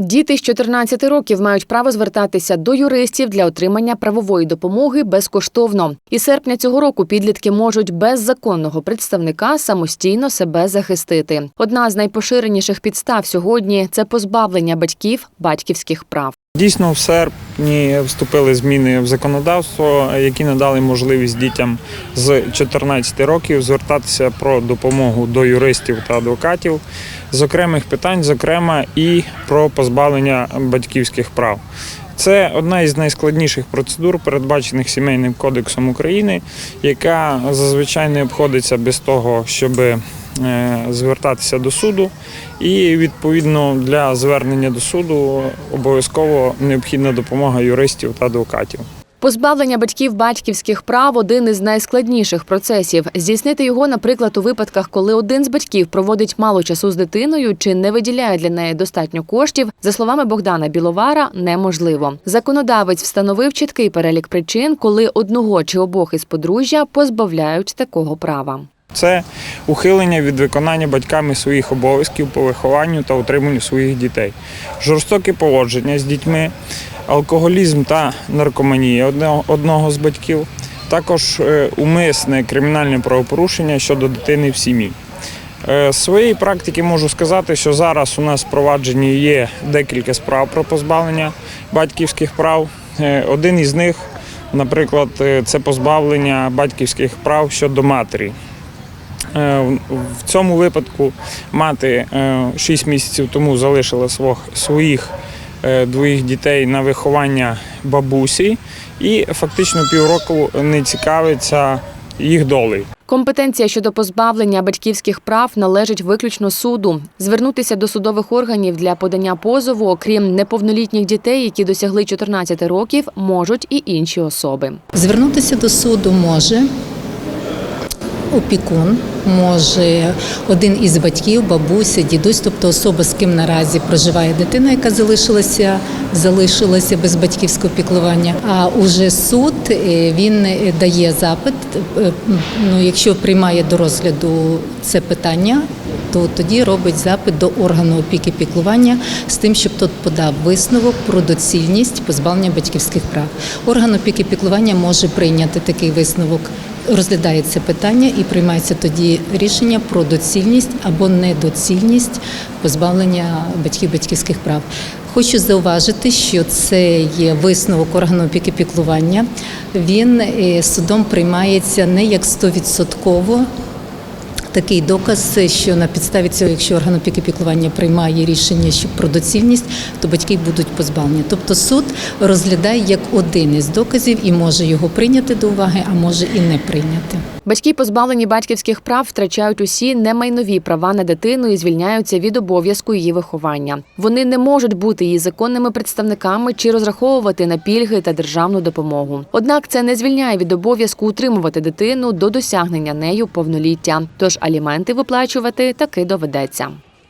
Діти з 14 років мають право звертатися до юристів для отримання правової допомоги безкоштовно. І серпня цього року підлітки можуть без законного представника самостійно себе захистити. Одна з найпоширеніших підстав сьогодні це позбавлення батьків батьківських прав. Дійсно, в серпні вступили зміни в законодавство, які надали можливість дітям з 14 років звертатися про допомогу до юристів та адвокатів з окремих питань, зокрема і про позбавлення батьківських прав. Це одна із найскладніших процедур, передбачених сімейним кодексом України, яка зазвичай не обходиться без того, щоб звертатися до суду. І відповідно для звернення до суду обов'язково необхідна допомога юристів та адвокатів. Позбавлення батьків батьківських прав один із найскладніших процесів. Здійснити його, наприклад, у випадках, коли один з батьків проводить мало часу з дитиною чи не виділяє для неї достатньо коштів, за словами Богдана Біловара, неможливо. Законодавець встановив чіткий перелік причин, коли одного чи обох із подружжя позбавляють такого права. Це ухилення від виконання батьками своїх обов'язків по вихованню та утриманню своїх дітей, жорстоке поводження з дітьми, алкоголізм та наркоманія одного- з батьків, також е, умисне кримінальне правопорушення щодо дитини в сім'ї. Е, З своєї практики можу сказати, що зараз у нас впроваджені є декілька справ про позбавлення батьківських прав. Е, Один із них, наприклад, це позбавлення батьківських прав щодо матері. Е, В цьому випадку мати 6 місяців тому залишила свох- своїх е, двоїх дітей на виховання бабусі і фактично півроку не цікавиться їх долею. Компетенція щодо позбавлення батьківських прав належить виключно суду. Звернутися до судових органів для подання позову, окрім неповнолітніх дітей, які досягли 14 років, можуть і інші особи. Звернутися до суду може опікун, може один із батьків, бабуся, дідусь, тобто особа, з ким наразі проживає дитина, яка залишилася, залишилася без батьківського піклування. А уже суд е, він е, дає запит. е, Ну, якщо приймає до розгляду це питання, то тоді робить запит до органу опіки піклування з тим, щоб тот подав висновок про доцільність позбавлення батьківських прав. Орган опіки піклування може прийняти такий висновок. Розглядає це питання і приймається тоді рішення про доцільність або недоцільність позбавлення батьків батьківських прав. Хочу зауважити, що це є висновок органу опіки піклування. Він е, судом приймається не як стовідсотково такий доказ, що на підставі цього, якщо орган опіки піклування приймає рішення що про доцільність, то батьки будуть позбавлені. Тобто суд розглядає як один із доказів і може його прийняти до уваги, а може і не прийняти. Батьки, позбавлені батьківських прав, втрачають усі немайнові права на дитину і звільняються від обов'язку її виховання. Вони не можуть бути її законними представниками чи розраховувати на пільги та державну допомогу. Однак це не звільняє від обов'язку утримувати дитину до досягнення нею повноліття. Тож аліменти виплачувати таки доведеться.